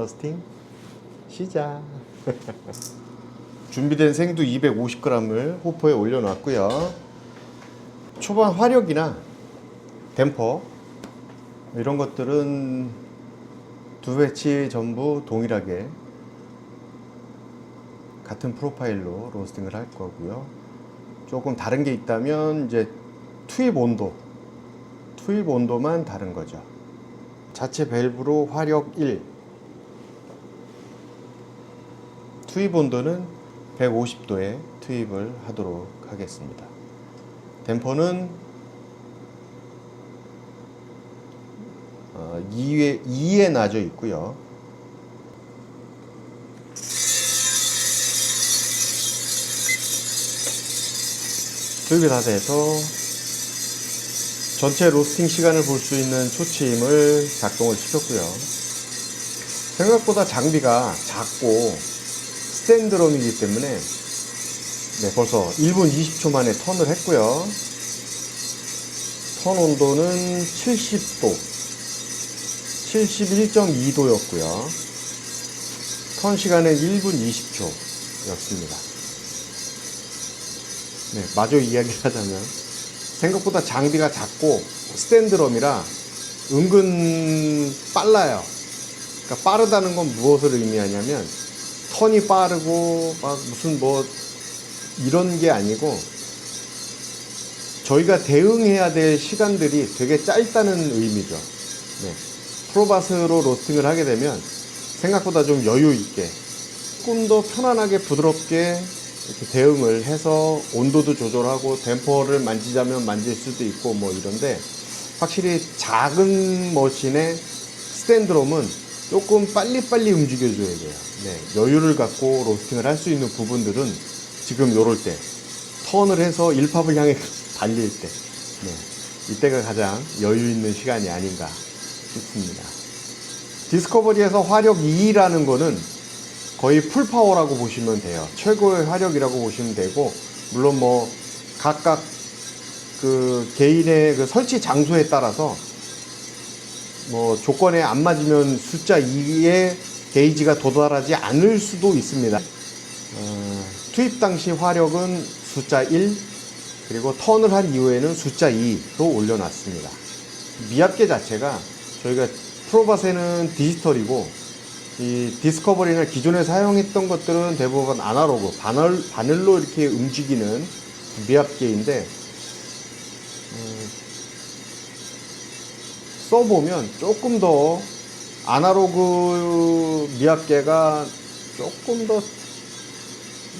러스팅 시작. 준비된 생두 250g을 호퍼에 올려놨고요. 초반 화력이나 댐퍼 이런 것들은 두 배치 전부 동일하게 같은 프로파일로 로스팅을 할 거고요. 조금 다른 게 있다면 이제 투입 온도, 투입 온도만 다른 거죠. 자체 밸브로 화력 1, 투입 온도는 150도에 투입을 하도록 하겠습니다. 댐퍼는 어, 2에, 2에 놔져 있고요. 투입이 다 돼서 전체 로스팅 시간을 볼 수 있는 초침을 작동을 시켰고요. 생각보다 장비가 작고 스탠드럼이기 때문에 네, 벌써 1분 20초 만에 턴을 했고요. 턴 온도는 70도, 71.2도였고요. 턴 시간은 1분 20초였습니다. 네, 마저 이야기를 하자면 생각보다 장비가 작고 스탠드럼이라 은근 빨라요. 그러니까 빠르다는 건 무엇을 의미하냐면 턴이 빠르고 막 무슨 뭐 이런 게 아니고 저희가 대응해야 될 시간들이 되게 짧다는 의미죠. 네. 프로바스로 로스팅을 하게 되면 생각보다 좀 여유 있게 조금 더 편안하게 부드럽게 이렇게 대응을 해서 온도도 조절하고 댐퍼를 만지자면 만질 수도 있고 뭐 이런데 확실히 작은 머신의 스탠드롬은 조금 빨리빨리 움직여줘야 돼요. 네, 여유를 갖고 로스팅을 할 수 있는 부분들은 지금 요럴 때 턴을 해서 일팝을 향해 달릴 때 네, 이때가 가장 여유 있는 시간이 아닌가 싶습니다. 디스커버리에서 화력 2라는 거는 거의 풀파워라고 보시면 돼요. 최고의 화력이라고 보시면 되고 물론 뭐 각각 그 개인의 그 설치 장소에 따라서 뭐 조건에 안 맞으면 숫자 2의 게이지가 도달하지 않을 수도 있습니다. 어, 투입 당시 화력은 숫자 1 그리고 턴을 한 이후에는 숫자 2로 올려놨습니다. 미합계 자체가 저희가 프로바세는 디지털이고 이 디스커버리나 기존에 사용했던 것들은 대부분 아날로그 바늘, 바늘로 이렇게 움직이는 미합계인데 써보면 조금 더 아날로그 미합계가 조금 더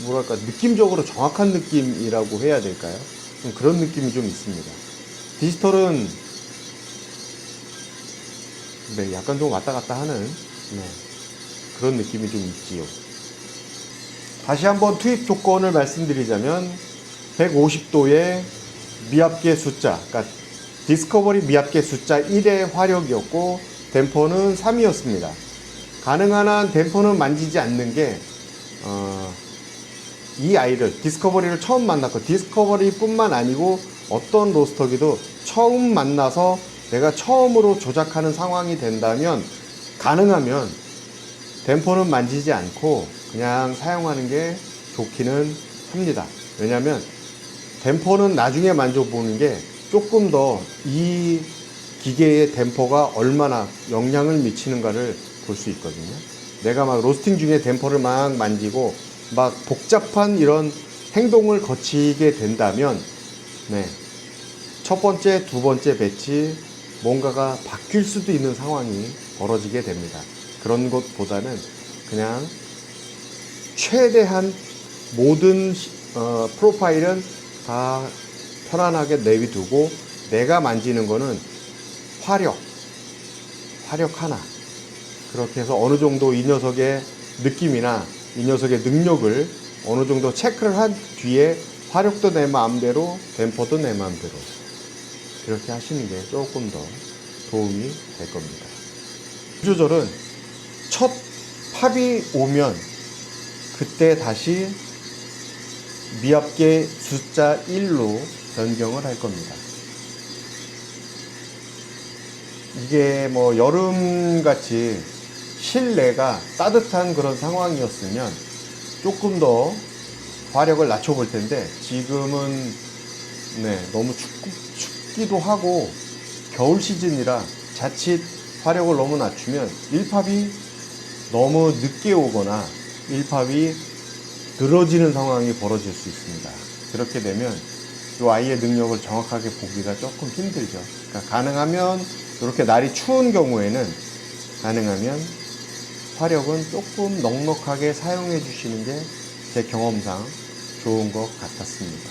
뭐랄까 느낌적으로 정확한 느낌이라고 해야 될까요? 좀 그런 느낌이 좀 있습니다. 디지털은 네, 약간 좀 왔다 갔다 하는 네, 그런 느낌이 좀 있지요. 다시 한번 투입 조건을 말씀드리자면 150도의 미합계 숫자, 그러니까 디스커버리 미합계 숫자 1의 화력이었고 댐퍼는 3이었습니다. 가능한 한 댐퍼는 만지지 않는 게 어, 이 아이를 디스커버리를 처음 만났고 디스커버리뿐만 아니고 어떤 로스터기도 처음 만나서 내가 처음으로 조작하는 상황이 된다면 가능하면 댐퍼는 만지지 않고 그냥 사용하는 게 좋기는 합니다. 왜냐하면 댐퍼는 나중에 만져보는 게 조금 더 이 기계의 댐퍼가 얼마나 영향을 미치는가를 볼 수 있거든요. 내가 막 로스팅 중에 댐퍼를 막 만지고 막 복잡한 이런 행동을 거치게 된다면, 네. 첫 번째, 두 번째 배치 뭔가가 바뀔 수도 있는 상황이 벌어지게 됩니다. 그런 것보다는 그냥 최대한 모든 시- 어, 프로파일은 다 편안하게 내비두고 내가 만지는 거는 화력, 화력 하나. 그렇게 해서 어느 정도 이 녀석의 느낌이나 이 녀석의 능력을 어느 정도 체크를 한 뒤에 화력도 내 마음대로, 댐퍼도 내 마음대로. 그렇게 하시는 게 조금 더 도움이 될 겁니다. 조절은 첫 팝이 오면 그때 다시 미합계 숫자 1로 변경을 할 겁니다. 이게 뭐 여름 같이 실내가 따뜻한 그런 상황이었으면 조금 더 화력을 낮춰 볼 텐데 지금은 네, 너무 춥, 춥기도 하고 겨울 시즌이라 자칫 화력을 너무 낮추면 일팝이 너무 늦게 오거나 일팝이 늘어지는 상황이 벌어질 수 있습니다. 그렇게 되면 이 아이의 능력을 정확하게 보기가 조금 힘들죠. 그러니까 가능하면 이렇게 날이 추운 경우에는 가능하면 화력은 조금 넉넉하게 사용해 주시는 게 제 경험상 좋은 것 같았습니다.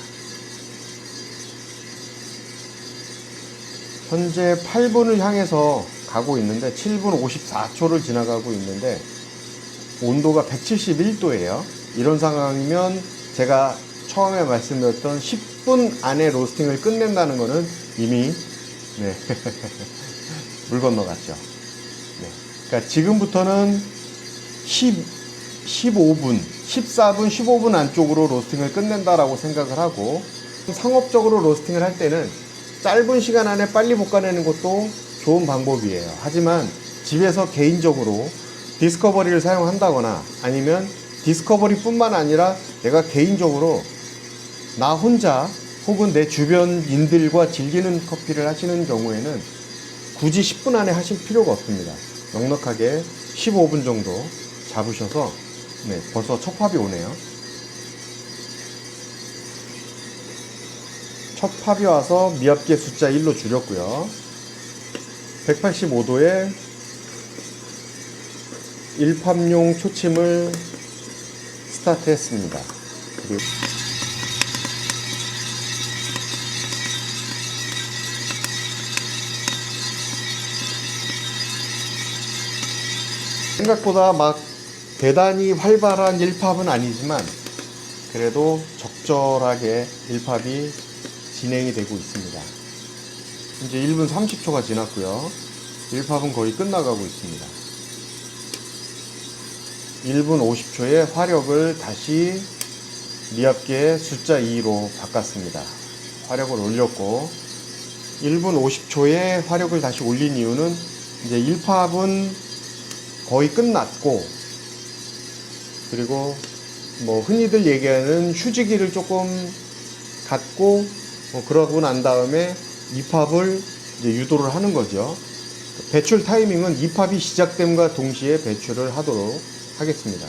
현재 8분을 향해서 가고 있는데 7분 54초를 지나가고 있는데 온도가 171도예요. 이런 상황이면 제가 처음에 말씀드렸던 10 분 안에 로스팅을 끝낸다는 것은 이미 네. 물 건너갔죠. 네. 그러니까 지금부터는 10, 15분, 14분, 15분 안쪽으로 로스팅을 끝낸다라고 생각을 하고 상업적으로 로스팅을 할 때는 짧은 시간 안에 빨리 볶아내는 것도 좋은 방법이에요. 하지만 집에서 개인적으로 디스커버리를 사용한다거나 아니면 디스커버리뿐만 아니라 내가 개인적으로 나 혼자 혹은 내 주변인들과 즐기는 커피를 하시는 경우에는 굳이 10분 안에 하실 필요가 없습니다. 넉넉하게 15분 정도 잡으셔서 네, 벌써 첫 팝이 오네요. 첫 팝이 와서 미합계 숫자 1로 줄였고요. 185도에 1팝용 초침을 스타트 했습니다. 그리고 생각보다 막 대단히 활발한 1팝은 아니지만 그래도 적절하게 1팝이 진행이 되고 있습니다. 이제 1분 30초가 지났고요. 1팝은 거의 끝나가고 있습니다. 1분 50초에 화력을 다시 미합계 숫자 2로 바꿨습니다. 화력을 올렸고 1분 50초에 화력을 다시 올린 이유는 이제 1팝은 거의 끝났고 그리고 뭐 흔히들 얘기하는 휴지기를 조금 갖고 뭐 그러고 난 다음에 입합을 이제 유도를 하는 거죠. 배출 타이밍은 입합이 시작됨과 동시에 배출을 하도록 하겠습니다.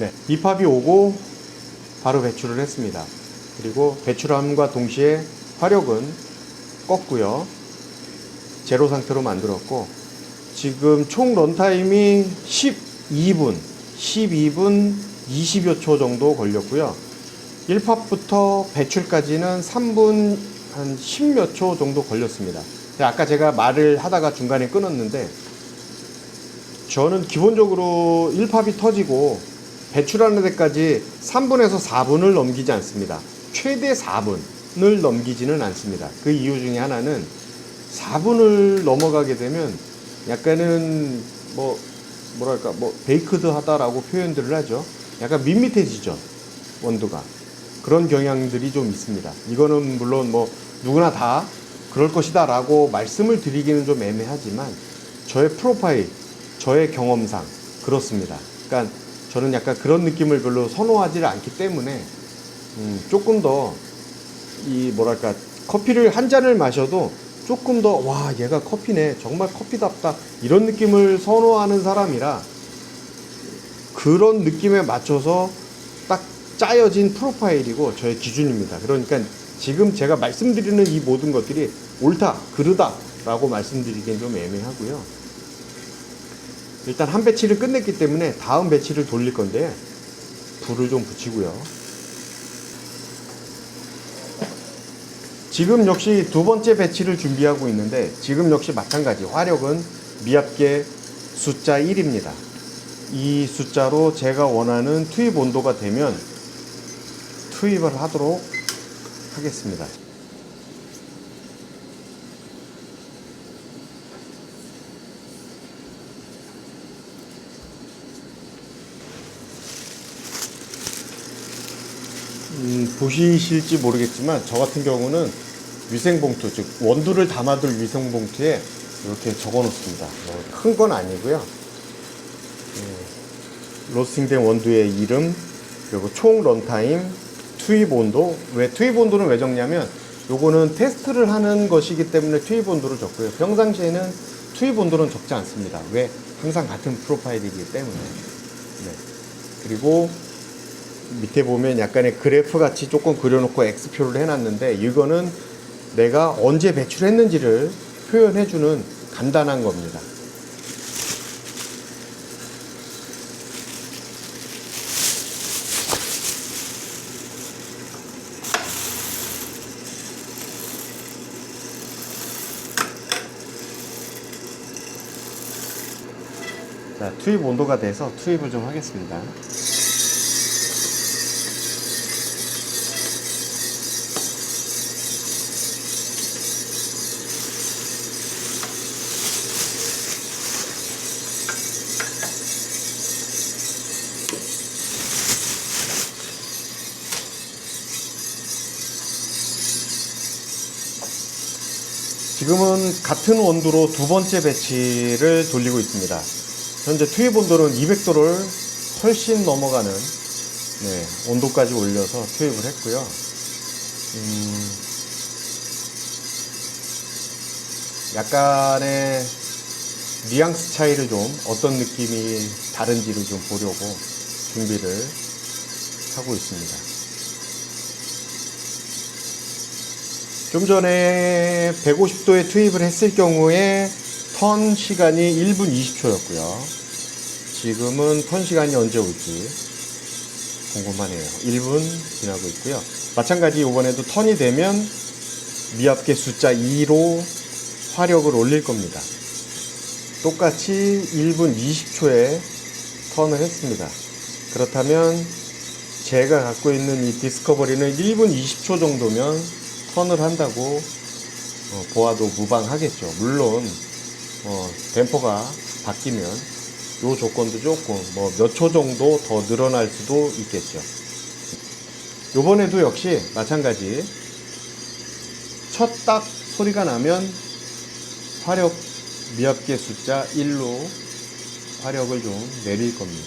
네, 입합이 오고 바로 배출을 했습니다. 그리고 배출함과 동시에 화력은 껐고요. 제로 상태로 만들었고 지금 총 런타임이 12분, 12분 20여 초 정도 걸렸고요. 1팝부터 배출까지는 3분 한 10몇 초 정도 걸렸습니다. 아까 제가 말을 하다가 중간에 끊었는데 저는 기본적으로 1팝이 터지고 배출하는 데까지 3분에서 4분을 넘기지 않습니다. 최대 4분을 넘기지는 않습니다. 그 이유 중에 하나는 4분을 넘어가게 되면 약간은 뭐 뭐랄까 뭐 베이크드 하다라고 표현들을 하죠. 약간 밋밋해지죠. 원두가. 그런 경향들이 좀 있습니다. 이거는 물론 뭐 누구나 다 그럴 것이다라고 말씀을 드리기는 좀 애매하지만 저의 프로파일, 저의 경험상 그렇습니다. 그러니까 저는 약간 그런 느낌을 별로 선호하지 않기 때문에 음, 조금 더 이 뭐랄까 커피를 한 잔을 마셔도 조금 더 와 얘가 커피네 정말 커피답다 이런 느낌을 선호하는 사람이라 그런 느낌에 맞춰서 딱 짜여진 프로파일이고 저의 기준입니다. 그러니까 지금 제가 말씀드리는 이 모든 것들이 옳다 그르다 라고 말씀드리기엔 좀 애매하고요. 일단 한 배치를 끝냈기 때문에 다음 배치를 돌릴 건데 불을 좀 붙이고요. 지금 역시 두 번째 배치를 준비하고 있는데 지금 역시 마찬가지 화력은 미합계 숫자 1입니다. 이 숫자로 제가 원하는 투입 온도가 되면 투입을 하도록 하겠습니다. 보시실지 모르겠지만 저 같은 경우는 위생봉투 즉 원두를 담아둘 위생봉투에 이렇게 적어 놓습니다. 큰 건 아니고요. 예, 로스팅된 원두의 이름 그리고 총 런타임 투입 온도 왜 투입 온도는 왜 적냐면 요거는 테스트를 하는 것이기 때문에 투입 온도를 적고요. 평상시에는 투입 온도는 적지 않습니다. 왜 항상 같은 프로파일이기 때문에. 네. 그리고 밑에 보면 약간의 그래프 같이 조금 그려놓고 X표를 해놨는데 이거는 내가 언제 배출했는지를 표현해주는 간단한 겁니다. 자, 투입 온도가 돼서 투입을 좀 하겠습니다. 지금은 같은 원두로 두 번째 배치를 돌리고 있습니다. 현재 투입 온도는 200도를 훨씬 넘어가는 네, 온도까지 올려서 투입을 했고요. 음, 약간의 뉘앙스 차이를 좀 어떤 느낌이 다른지를 좀 보려고 준비를 하고 있습니다. 좀 전에 150도에 투입을 했을 경우에 턴 시간이 1분 20초였고요. 지금은 턴 시간이 언제 올지 궁금하네요. 1분 지나고 있고요. 마찬가지 이번에도 턴이 되면 미합계 숫자 2로 화력을 올릴 겁니다. 똑같이 1분 20초에 턴을 했습니다. 그렇다면 제가 갖고 있는 이 디스커버리는 1분 20초 정도면 턴을 한다고 어, 보아도 무방하겠죠. 물론 어, 댐퍼가 바뀌면 요 조건도 조금 뭐 몇 초 정도 더 늘어날 수도 있겠죠. 요번에도 역시 마찬가지 첫 딱 소리가 나면 화력 미합계 숫자 1로 화력을 좀 내릴 겁니다.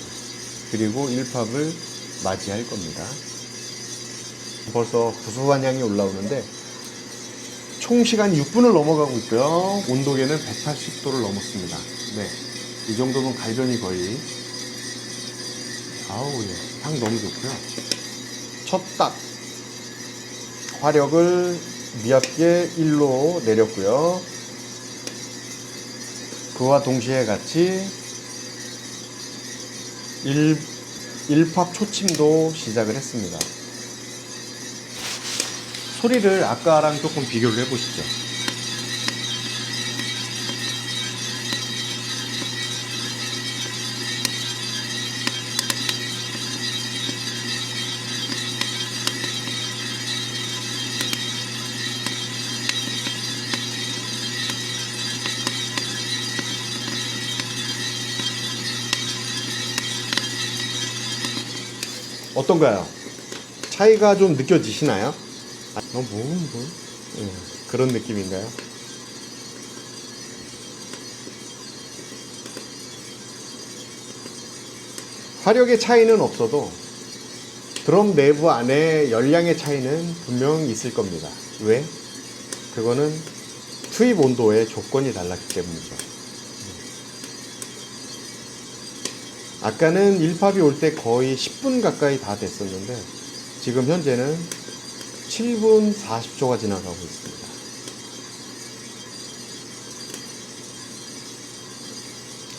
그리고 1팝을 맞이할 겁니다. 벌써 구수한 향이 올라오는데 총 시간 6분을 넘어가고 있고요. 온도계는 180도를 넘었습니다. 네. 이 정도면 갈변이 거의 아우 예. 향 너무 좋고요. 첫 딱 화력을 미합계 1로 내렸고요. 그와 동시에 같이 1, 1팝 초침도 시작을 했습니다. 소리를 아까랑 조금 비교를 해보시죠. 어떤가요? 차이가 좀 느껴지시나요? 아, 어, 뭐, 뭐. 예, 그런 느낌인가요? 화력의 차이는 없어도 드럼 내부 안에 열량의 차이는 분명 있을 겁니다. 왜? 그거는 투입 온도의 조건이 달랐기 때문이죠. 아까는 1팝이 올 때 거의 10분 가까이 다 됐었는데 지금 현재는 7분 40초가 지나가고 있습니다.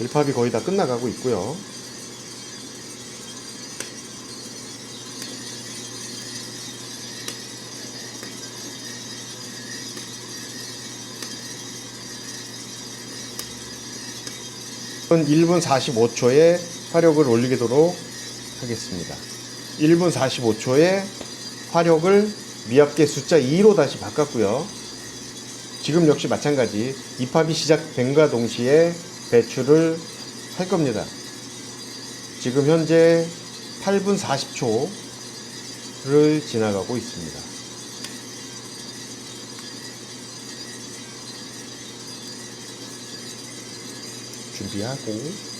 일팝이 거의 다 끝나가고 있고요. 은 1분 45초에 화력을 올리도록 하겠습니다. 1분 45초에 화력을 미합계 숫자 2로 다시 바꿨고요. 지금 역시 마찬가지 입합이 시작된과 동시에 배출을 할 겁니다. 지금 현재 8분 40초 지나가고 있습니다. 준비하고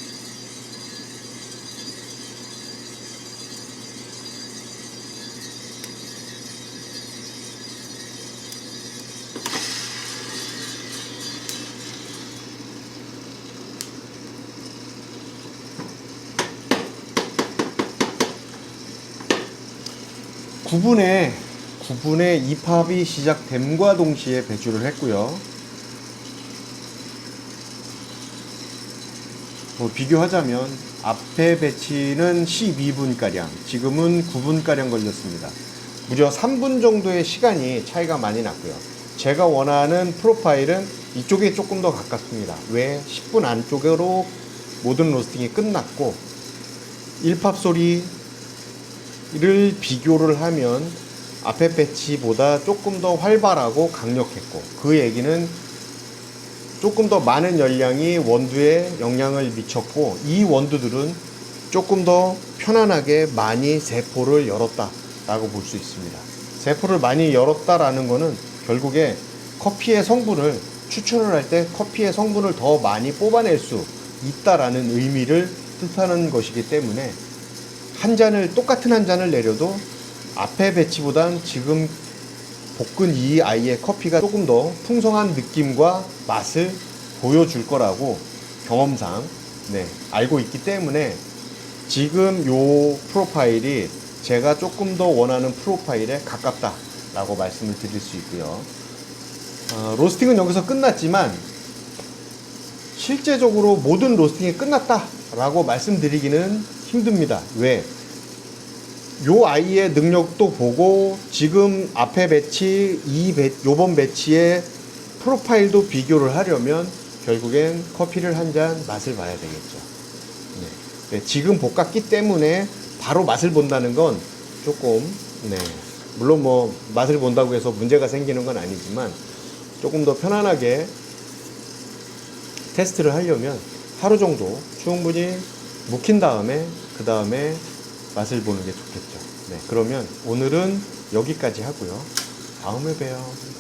구분에구분의 입합이 시작됨과 동시에 배출을 했고요. 뭐 비교하자면 앞에 배치는 12분가량, 지금은 9분가량 걸렸습니다. 무려 3분 정도의 시간이 차이가 많이 났고요. 제가 원하는 프로파일은 이쪽에 조금 더 가깝습니다. 왜? 10분 안쪽으로 모든 로스팅이 끝났고, 일팝 소리 를 비교를 하면 앞에 배치보다 조금 더 활발하고 강력했고, 그 얘기는 조금 더 많은 열량이 원두에 영향을 미쳤고 이 원두들은 조금 더 편안하게 많이 세포를 열었다 라고 볼 수 있습니다. 세포를 많이 열었다라는 것은 결국에 커피의 성분을 추출을 할 때 커피의 성분을 더 많이 뽑아낼 수 있다라는 의미를 뜻하는 것이기 때문에 한 잔을 똑같은 한 잔을 내려도 앞에 배치보단 지금 볶은 이 아이의 커피가 조금 더 풍성한 느낌과 맛을 보여줄 거라고 경험상 네, 알고 있기 때문에 지금 요 프로파일이 제가 조금 더 원하는 프로파일에 가깝다라고 말씀을 드릴 수 있고요. 어, 로스팅은 여기서 끝났지만 실제적으로 모든 로스팅이 끝났다라고 말씀드리기는 힘듭니다. 왜? 요 아이의 능력도 보고 지금 앞에 배치 이 배, 요번 배치의 프로파일도 비교를 하려면 결국엔 커피를 한 잔 맛을 봐야 되겠죠. 네. 네, 지금 볶았기 때문에 바로 맛을 본다는 건 조금 네. 물론 뭐 맛을 본다고 해서 문제가 생기는 건 아니지만 조금 더 편안하게 테스트를 하려면 하루 정도 충분히 묵힌 다음에 그 다음에 맛을 보는 게 좋겠죠. 네, 그러면 오늘은 여기까지 하고요. 다음에 봬요.